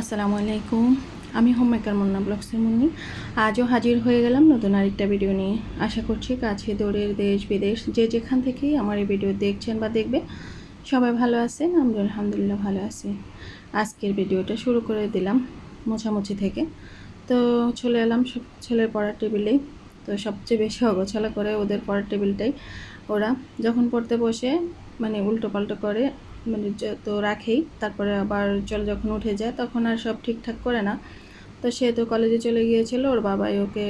আসসালামু আলাইকুম। আমি হোম মেকার মুন্না ব্লগসের মুন্নি। আজও হাজির হয়ে গেলাম নতুন আরেকটা ভিডিও নিয়ে। আশা করছি কাছে, দূরের দেশ, বিদেশ, যে যেখান থেকেই আমার এই ভিডিও দেখছেন বা দেখবে, সবাই ভালো আছেন আমরা আলহামদুলিল্লাহ ভালো আছি। আজকের ভিডিওটা শুরু করে দিলাম মোছামুছি থেকে। তো চলে এলাম সব ছেলের পড়ার টেবিলেই তো সবচেয়ে বেশি অগোছালা করে ওদের পড়ার টেবিলটাই ওরা যখন পড়তে বসে মানে উল্টো পাল্টো করে মানে যত রাখেই। তারপরে আবার চলে যখন উঠে যায়, তখন আর সব ঠিকঠাক করে না। তো সে তো কলেজে চলে গিয়েছিল, ওর বাবাই ওকে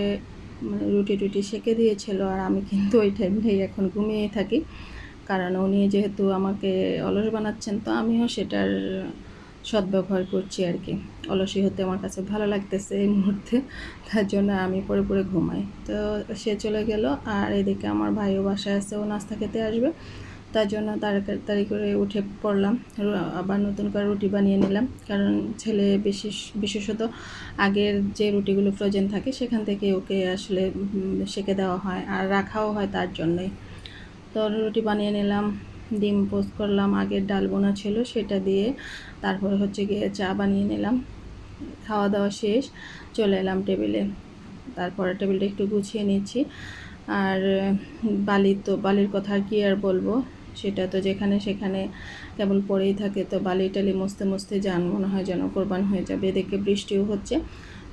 মানে রুটি টুটি সেঁকে দিয়েছিল, আর আমি কিন্তু ওই টাইমটাই এখন ঘুমিয়ে থাকি। কারণ উনি যেহেতু আমাকে অলস বানাচ্ছেন, তো আমিও সেটার সদ্ব্যবহার করছি আর কি। অলসি হতে আমার কাছে ভালো লাগতেছে এই মুহূর্তে, তার জন্য আমি পরে পরে ঘুমাই। তো সে চলে গেল, আর এদিকে আমার ভাইও বাসায় আছে, ও নাস্তা খেতে আসবে। তার জন্য তাড়াতাড়ি করে উঠে পড়লাম। আবার নতুন করে রুটি বানিয়ে নিলাম। কারণ ছেলে বিশেষ, বিশেষত আগের যে রুটিগুলো ফ্রোজেন থাকে, সেখান থেকে ওকে আসলে সেকে দেওয়া হয় আর রাখাও হয় তার জন্যই। তো রুটি বানিয়ে নিলাম, ডিম পোস্ট করলাম, আগের ডাল বোনা ছিল সেটা দিয়ে তারপরে হচ্ছে গিয়ে চা বানিয়ে নিলাম। খাওয়া দাওয়া শেষ, চলে এলাম টেবিলে। তারপরে টেবিলটা একটু গুছিয়ে নিচ্ছি। আর বালি তো, বালির কথা আর কি আর বলব? সেটা তো যেখানে সেখানে কেবল পড়েই থাকে, তো বালি টালি মুছতে মুছতে যান, মনে হয় যেন কোরবান হয়ে যাবে। এদিকে বৃষ্টিও হচ্ছে।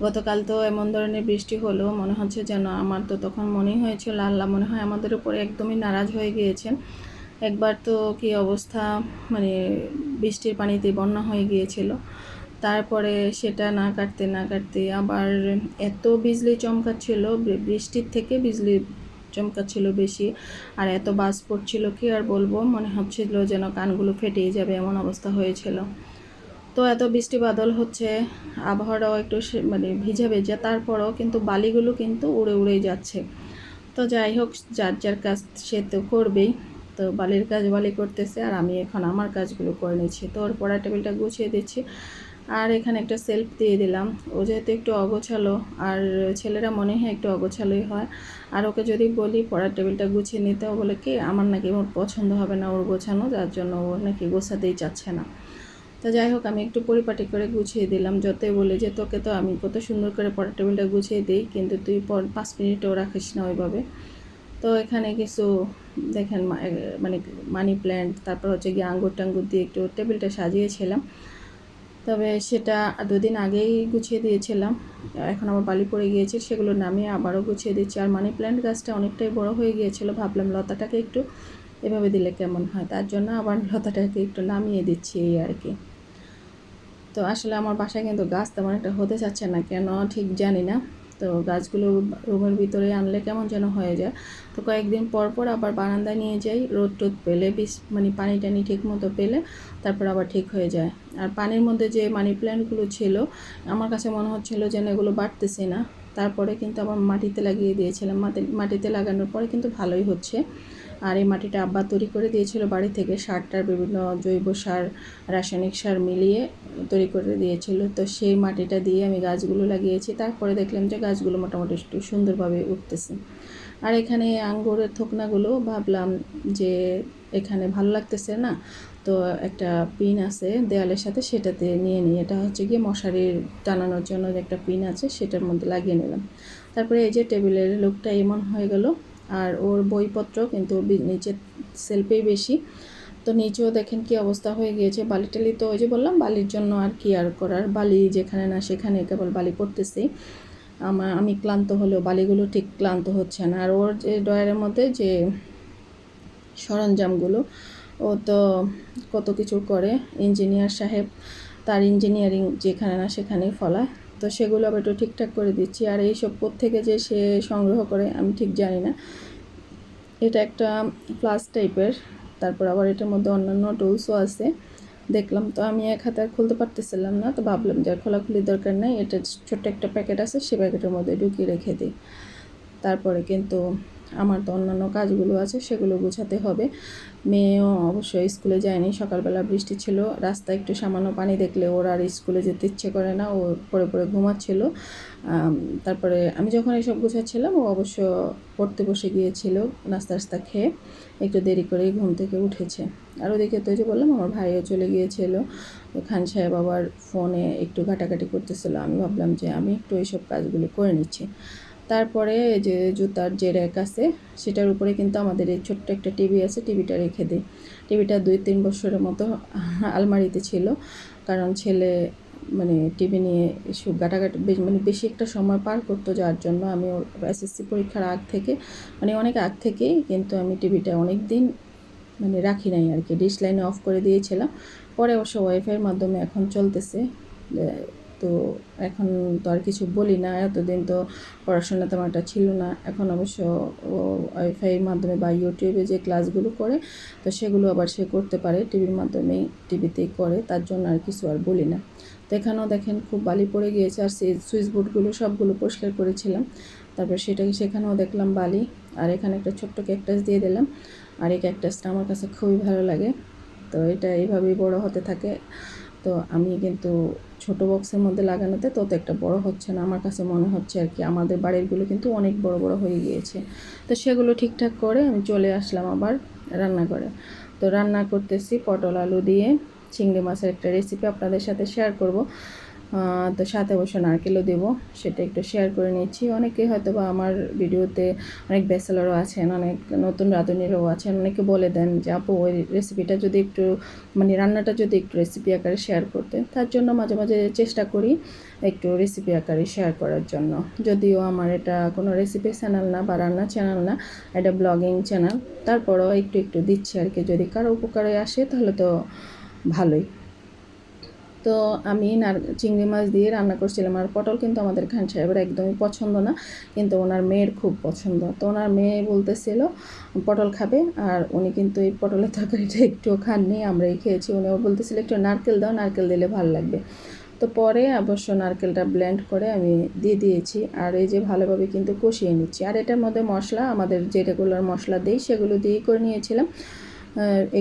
গতকাল তো এমন ধরনের বৃষ্টি হলো, মনে হচ্ছে যেন আমার তো তখন মনেই হয়েছিল, আল্লাহ মনে হয় আমাদের উপরে একদমই নারাজ হয়ে গিয়েছেন। একবার তো কি অবস্থা মানে বৃষ্টির পানিতে বন্যা হয়ে গিয়েছিল। তারপরে সেটা না কাটতে না কাটতে আবার এত বিজলি চমকাচ্ছিল, বৃষ্টির থেকে বিজলি চমকাচ্ছিল বেশি। আর এত বাস পড়ছিল কি আর বলব? মনে হচ্ছিল যেন কানগুলো ফেটেই যাবে এমন অবস্থা হয়েছিল। তো এত বৃষ্টি বাদল হচ্ছে, আবহাওয়াটাও একটু মানে ভিজা ভেজা, তারপরেও কিন্তু বালিগুলো কিন্তু উড়ে উড়েই যাচ্ছে। তো যাই হোক, যার যার কাজ সে তো করবেই। তো বালির কাজ বালি করতেছে আর আমি এখন আমার কাজগুলো করে নিচ্ছি। তো ওর পড়া টেবিলটা গুছিয়ে দিচ্ছি। আর এখানে একটা সেলফ দিয়ে দিলাম। ও যেহেতু একটু অগোছালো, আর ছেলেরা মনে হয় একটু অগোছালোই হয়। আর ওকে যদি বলি পড়ার টেবিলটা গুছিয়ে নিতে ও বলে কি, আমার নাকি ওর পছন্দ হবে না ওর গোছানো, যার জন্য ও নাকি গোছাতেই চাচ্ছে না। তো যাই হোক, আমি একটু পরিপাটি করে গুছিয়ে দিলাম। যতই বলে যে তোকে তো আমি কত সুন্দর করে পড়ার টেবিলটা গুছিয়ে দিই, কিন্তু তুই পাঁচ মিনিটও রাখিস না ওইভাবে। তো এখানে কিছু দেখেন মানে মানি প্ল্যান্ট তারপর হচ্ছে গিয়ে আঙ্গুর টাঙ্গুর দিয়ে একটু টেবিলটা সাজিয়েছিলাম। তবে সেটা দুদিন আগেই গুছিয়ে দিয়েছিলাম। এখন আমার বালি পড়ে গিয়েছে, সেগুলো নামিয়ে আবারও গুছিয়ে দিচ্ছি। আর মানি প্ল্যান্ট গাছটা অনেকটাই বড় হয়ে গিয়েছিল, ভাবলাম লতাটাকে একটু এভাবে দিলে কেমন হয়? তার জন্য আবার লতাটাকে একটু নামিয়ে দিচ্ছি এই আর কি। তো আসলে আমার বাসায় কিন্তু গাছ তেমন একটা হতে চাচ্ছে না, কেন ঠিক জানি না। তো গাছগুলো রুমের ভিতরে আনলে কেমন যেন হয়ে যায়। তো কয়েকদিন পর পর আবার বারান্দায় নিয়ে যাই, রোদ টোদ পেলে, বিষ মানে পানি টানি ঠিক মতো পেলে তারপর আবার ঠিক হয়ে যায়। আর পানির মধ্যে যে মানি প্ল্যান্টগুলো ছিল, আমার কাছে মনে হচ্ছিল যেন এগুলো বাড়তেছে না। তারপরে কিন্তু আবার মাটিতে লাগিয়ে দিয়েছিলাম। মাটি, মাটিতে লাগানোর পরে কিন্তু ভালোই হচ্ছে। আর এই মাটিটা আব্বা তৈরি করে দিয়েছিল বাড়ি থেকে। সারটার বিভিন্ন জৈব সার, রাসায়নিক সার মিলিয়ে তৈরি করে দিয়েছিল। তো সেই মাটিটা দিয়ে আমি গাছগুলো লাগিয়েছি। তারপরে দেখলাম যে গাছগুলো মোটামুটি একটু সুন্দরভাবে উঠতেছে। আর এখানে আঙ্গুরের থোকনাগুলো ভাবলাম যে এখানে ভালো লাগতেছে না, তো একটা পিন আছে দেয়ালের সাথে সেটাতে নিয়ে নিই। এটা হচ্ছে গিয়ে মশারির টানানোর জন্য যে একটা পিন আছে সেটার মধ্যে লাগিয়ে নিলাম। তারপরে এই যে টেবিলের লোকটা এমন হয়ে গেল আর ওর বইপত্র কিন্তু নিচের সেলফেই বেশি। তো নিচেও দেখেন কি অবস্থা হয়ে গিয়েছে। বালি টালি তো ওই যে বললাম, বালির জন্য আর কি আর করার? বালি যেখানে না সেখানে কেবল বালি পড়তেছি। আমার আমি ক্লান্ত হলেও বালিগুলো ঠিক ক্লান্ত হচ্ছে না। আর ওর যে ড্রয়ারের মধ্যে যে সরঞ্জামগুলো, ও তো কত কিছু করে। ইঞ্জিনিয়ার সাহেব, তার ইঞ্জিনিয়ারিং যেখানে না সেখানেই ফলায়। তো সেগুলো আবার একটু ঠিকঠাক করে দিচ্ছি। আর এইসব থেকে যে সে সংগ্রহ করে, আমি ঠিক জানি না। এটা একটা প্লাস টাইপের, তারপর আবার এটার মধ্যে অন্যান্য টুলসও আছে। দেখলাম তো আমি এক হাতে আর খুলতে পারতেছিলাম না, তো ভাবলাম যে আর খোলাখুলির দরকার নাই এটা ছোট্ট একটা প্যাকেট আছে, সে প্যাকেটের মধ্যে ঢুকিয়ে রেখে দিই। তারপরে কিন্তু আমার তো অন্যান্য কাজগুলো আছে, সেগুলো গুছাতে হবে। মেয়েও অবশ্যই স্কুলে যায়নি, সকালবেলা বৃষ্টি ছিল, রাস্তায় একটু সামান্য পানি দেখলে ওর আর স্কুলে যেতে ইচ্ছে করে না, ও পরে পরে ঘুমাচ্ছিল। তারপরে আমি যখন এসব গুছাচ্ছিলাম, ও অবশ্য পড়তে বসে গিয়েছিল, নাস্তা নাস্তা খেয়ে একটু দেরি করেই ঘুম থেকে উঠেছে। আর ওদিকে তো যে বললাম, আমার ভাইও চলে গিয়েছিল। খান সাহেব আবার ফোনে একটু ঘাটাঘাটি করতেছিল, আমি ভাবলাম যে আমি একটু এইসব কাজগুলো করে নিচ্ছি। তারপরে যে জুতার যে র্যাক আছে, সেটার উপরে কিন্তু আমাদের এই ছোট্ট একটা টিভি আছে, টিভিটা রেখে দিই। টিভিটা দুই তিন বছরের মতো আলমারিতে ছিল, কারণ ছেলে মানে টিভি নিয়ে গাটাগাটি মানে বেশি একটা সময় পার করতো, যার জন্য আমি এসএসসি পরীক্ষার আগ থেকে মানে অনেক আগ থেকেই কিন্তু আমি টিভিটা অনেক দিন মানে রাখি নাই আর কি। ডিশ লাইনে অফ করে দিয়েছিলাম, পরে অবশ্য ওয়াইফাইয়ের মাধ্যমে এখন চলতেছে। তো এখন তো আর কিছু বলি না। এতদিন তো পড়াশোনা তেমন একটা ছিল না। এখন অবশ্য ওয়াইফাইয়ের মাধ্যমে বা ইউটিউবে যে ক্লাসগুলো করে, তো সেগুলো আবার সে করতে পারে। টিভির মাধ্যমেই টিভিতেই করে, তার জন্য আর কিছু আর বলি না। তো এখানেও দেখেন খুব বালি পড়ে গিয়েছে আর সেই সুইচ বোর্ডগুলো সবগুলো পরিষ্কার করেছিলাম। তারপর সেটাকে সেখানেও দেখলাম বালি। আর এখানে একটা ছোট্ট ক্যাকটাস দিয়ে দিলাম। আর এই ক্যাকটাসটা আমার কাছে খুবই ভালো লাগে। তো এটা এইভাবেই বড় হতে থাকে। তো আমি কিন্তু ছোট বক্সের মধ্যে লাগানোতে তত একটা বড় হচ্ছে না। আমার কাছে মনে হচ্ছে আর কি, আমাদের বাড়িরগুলো কিন্তু অনেক বড় বড় হয়ে গিয়েছে। তো সেগুলো ঠিকঠাক করে আমি চলে আসলাম আবার রান্না করে তো রান্না করতেছি পটল আলু দিয়ে, চিংড়ি মাছের একটা রেসিপি আপনাদের সাথে শেয়ার করব। তো সাথে অবশ্য নারকেলও দেবো, সেটা একটু শেয়ার করে নিচ্ছি অনেকে হয়তো বা আমার ভিডিওতে অনেক ব্যাচেলারও আছেন, অনেক নতুন রাঁধুনিরও আছেন, অনেকে বলে দেন যে, আপু, ওই রেসিপিটা যদি একটু মানে রান্নাটা যদি একটু রেসিপি আকারে শেয়ার করতে তার জন্য মাঝে মাঝে চেষ্টা করি একটু রেসিপি আকারে শেয়ার করার জন্য। যদিও আমার এটা কোনো রেসিপি চ্যানেল না বা রান্না চ্যানেল না, এটা ব্লগিং চ্যানেল তারপরও একটু একটু দিচ্ছি আর কি। যদি কারও উপকারে আসে, তাহলে তো ভালোই। তো আমি চিংড়ি মাছ দিয়ে রান্না করছিলাম আর পটল কিন্তু আমাদের খান সাহেবের একদমই পছন্দ না, কিন্তু ওনার মেয়ের খুব পছন্দ। তো ওনার মেয়ে বলতেছিল, পটল খাবে? আর উনি কিন্তু এই পটলের তরকারিটা একটুও খাননি, আমরাই খেয়েছি। উনি বলতেছিল, একটু নারকেল দাও, নারকেল দিলে ভালো লাগবে। তো পরে অবশ্য নারকেলটা ব্লেন্ড করে আমি দিয়ে দিয়েছি আর এই যে ভালোভাবে কিন্তু কষিয়ে নিচ্ছি। আর এটার মধ্যে মশলা, আমাদের যে রেগুলার মশলা দিই, সেগুলো দিয়েই করে নিয়েছিলাম।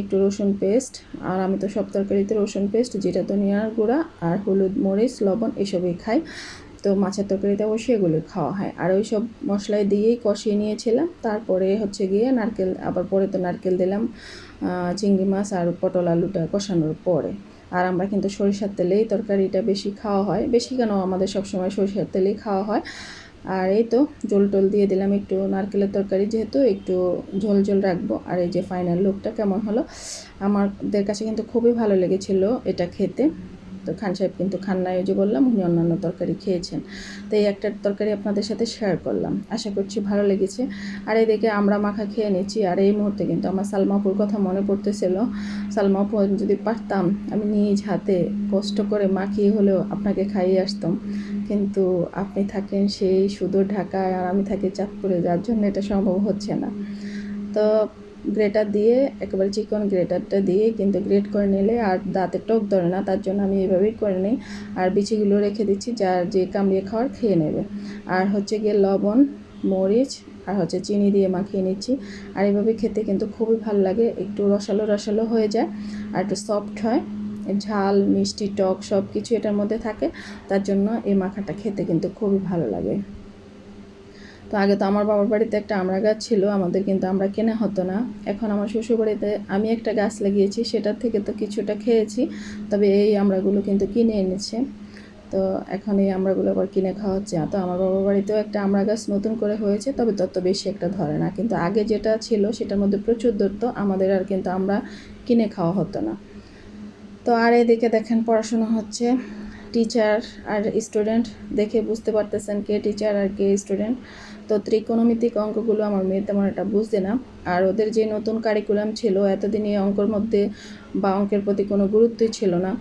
একটু রসুন পেস্ট, আর আমি তো সব তরকারিতে রসুন পেস্ট যেটা ধনিয়ার গুঁড়া আর হলুদ মরিচ, লবণ এসবই খাই। তো মাছের তরকারিতে অবশ্যই এগুলো খাওয়া হয়। আর ওই সব মশলাই দিয়েই কষিয়ে নিয়েছিলাম। তারপরে হচ্ছে গিয়ে নারকেল, আবার পরে তো নারকেল দিলাম চিংড়ি মাছ আর পটল আলুটা কষানোর পরে। আর আমরা কিন্তু সরিষার তেলেই তরকারিটা বেশি খাওয়া হয়। বেশি কেন আমাদের সবসময় সরিষার তেলেই খাওয়া হয়। আর এই তো জল টল দিয়ে দিলাম একটু নারকেলের তরকারি, যেহেতু একটু ঝোল ঝোল রাখব। আর এই যে ফাইনাল লুকটা কেমন হলো? আমাদের কাছে কিন্তু খুবই ভালো লেগেছিল এটা খেতে। তো খান সাহেব কিন্তু খান নাই যে বললাম, উনি অন্যান্য তরকারি খেয়েছেন। তো এই একটা তরকারি আপনাদের সাথে শেয়ার করলাম। আশা করছি ভালো লেগেছে। আর এদিকে আমরা মাখা খেয়ে নিচ্ছি। আর এই মুহূর্তে কিন্তু আমার সালমাপুর কথা মনে পড়তেছিল। সালমাপু যদি পারতাম, আমি নিজ হাতে কষ্ট করে মাখিয়ে হলেও আপনাকে খাইয়ে আসতাম। কিন্তু আপনি থাকেন সেই সুদূর ঢাকায় আর আমি থাকি চাঁদপুরে, যার জন্য এটা সম্ভব হচ্ছে না। তো গ্রেটার দিয়ে, একেবারে চিকন গ্রেটারটা দিয়ে কিন্তু গ্রেট করে নিলে আর দাঁতে টক ধরে না, তার জন্য আমি এইভাবেই করে নিই। আর বিচিগুলো রেখে দিচ্ছি, যার যে কামড়িয়ে খাওয়ার খেয়ে নেবে। আর হচ্ছে গিয়ে লবণ, মরিচ আর হচ্ছে চিনি দিয়ে মাখিয়ে নিচ্ছি। আর এইভাবে খেতে কিন্তু খুবই ভালো লাগে, একটু রসালো রসালো হয়ে যায় আর একটু সফট হয়। ঝাল, মিষ্টি, টক সব কিছু এটার মধ্যে থাকে। তার জন্য এই মাখাটা খেতে কিন্তু খুবই ভালো লাগে। তো আগে তো আমার বাবার বাড়িতে একটা আমড়া গাছ ছিল, আমাদের কিন্তু আমরা কেনা হতো না। এখন আমার শ্বশুর বাড়িতে আমি একটা গাছ লাগিয়েছি, সেটার থেকে তো কিছুটা খেয়েছি। তবে এই আমড়াগুলো কিন্তু কিনে এনেছে। তো এখন এই আমড়াগুলো আবার কিনে খাওয়া হচ্ছে তো আমার বাবার বাড়িতেও একটা আমড়া গাছ নতুন করে হয়েছে, তবে তত বেশি একটা ধরে না। কিন্তু আগে যেটা ছিল, সেটার মধ্যে প্রচুর ধরতো আমাদের আর কিন্তু আমরা কিনে খাওয়া হতো না। তো আর এদিকে দেখেন পড়াশোনা হচ্ছে। টিচার আর স্টুডেন্ট দেখে বুঝতে পারতেছেন কে টিচার আর কে স্টুডেন্ট তো ত্রিকোণমিতিক অঙ্কগুলো আমার মেয়ে তেমন একটা বুঝতে না। আর ওদের যে নতুন কারিকুলাম ছিল, এতদিন এই অঙ্কর মধ্যে বা অঙ্কের প্রতি কোনো গুরুত্বই ছিল না।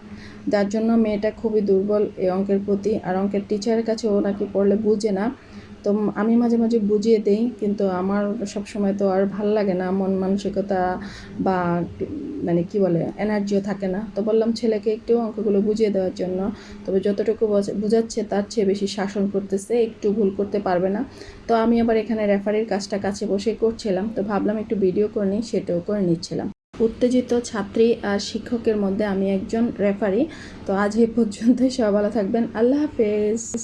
যার জন্য মেয়েটা খুবই দুর্বল এই অঙ্কের প্রতি। আর অঙ্কের টিচারের কাছে ও নাকি পড়লে বুঝে না। তো আমি মাঝে মাঝে বুঝিয়ে দিই, কিন্তু আমার সব সময় তো আর ভালো লাগে না, মন মানসিকতা বা মানে কি বলে, এনার্জিও থাকে না। তো বললাম ছেলেকে একটু অঙ্কগুলো বুঝিয়ে দেওয়ার জন্য। তবে যতটুকু বুঝাচ্ছে তার চেয়ে বেশি শাসন করতেছে, একটু ভুল করতে পারবে না। তো আমি আবার এখানে রেফারির কাজটা কাছে বসে করছিলাম। তো ভাবলাম একটু ভিডিও করে নিই, সেটাও করে নিচ্ছিলাম। উত্তেজিত ছাত্রী আর শিক্ষকের মধ্যে আমি একজন রেফারি। তো আজ এই পর্যন্তই, সবাই ভালো থাকবেন। আল্লাহ হাফেজ।